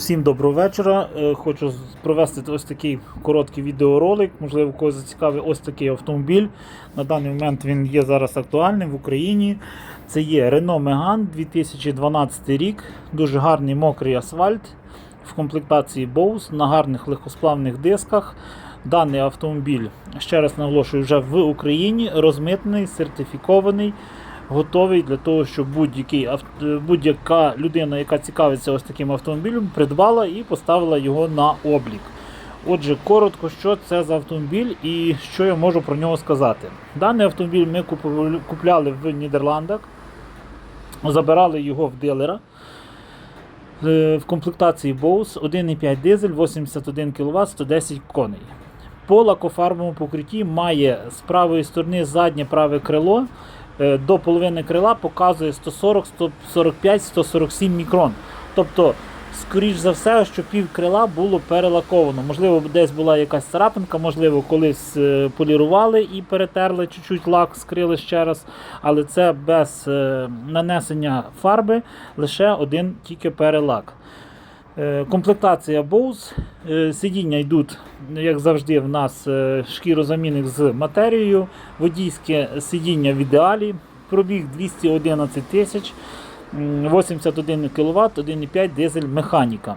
Всім доброго вечора. Е, Хочу провести ось такий короткий відеоролик. Можливо, когось зацікавить ось такий автомобіль. На даний момент він є зараз актуальним в Україні. Це є Renault Megane 2012 рік. Дуже гарний мокрий асфальт в комплектації Bose на гарних легкосплавних дисках. Даний автомобіль, ще раз наголошую, вже в Україні розмитний, сертифікований готовий для того, щоб будь-яка людина, яка цікавиться ось таким автомобілем, придбала і поставила його на облік. Отже, коротко, що це за автомобіль і що я можу про нього сказати. Даний автомобіль ми купляли в Нідерландах, забирали його в дилера. Е, В комплектації Bose 1,5 дизель, 81 кВт, 110 коней. По лакофарбовому покритті має з правої сторони заднє праве крило до половини крила показує 140, 145, 147 мікрон. Тобто, скоріш за все, що пів крила було перелаковано. Можливо, десь була якась царапинка, можливо, колись е, полірували і перетерли чуть-чуть лак, скрили ще раз. Але це без е, нанесення фарби, лише один тільки перелак. Е, Комплектація Bose. Е, Сидіння йдуть, як завжди, в нас е, шкірозамінник з матерією. Водійське сидіння в ідеалі. Пробіг 211 тисяч, 81 кВт, 1,5 дизель механіка.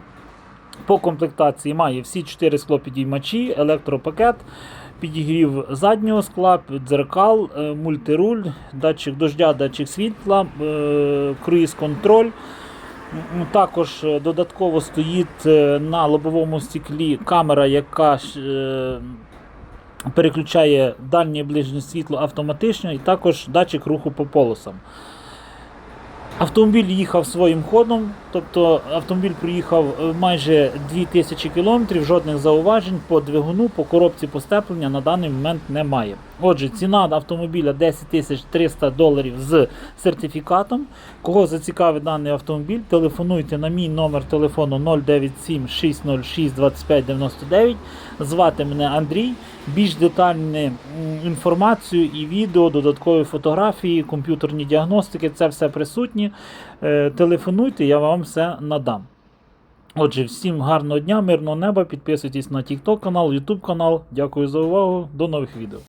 По комплектації має всі 4 склопідіймачі, електропакет, підігрів заднього скла, дзеркал, мультируль, датчик дождя, датчик світла, круїз-контроль. М, Також е, додатково стоїть е, на лобовому стеклі камера, яка е, переключає дальнє ближнє світло автоматично, і також датчик руху по полосам. Автомобіль їхав своїм ходом, тобто автомобіль проїхав майже 2000 км, жодних зауважень по двигуну, по коробці постеплення на даний момент немає. Отже, ціна автомобіля 10 300 доларів з сертифікатом. Кого зацікавить даний автомобіль, телефонуйте на мій номер телефону 097 606 25 99. Звати мене Андрій. Більш детальну інформацію і відео, додаткові фотографії, комп'ютерні діагностики це все присутні. Е, Телефонуйте, я вам все надам. Отже, всім гарного дня, мирного неба. Підписуйтесь на TikTok канал, YouTube канал. Дякую за увагу. До нових відео.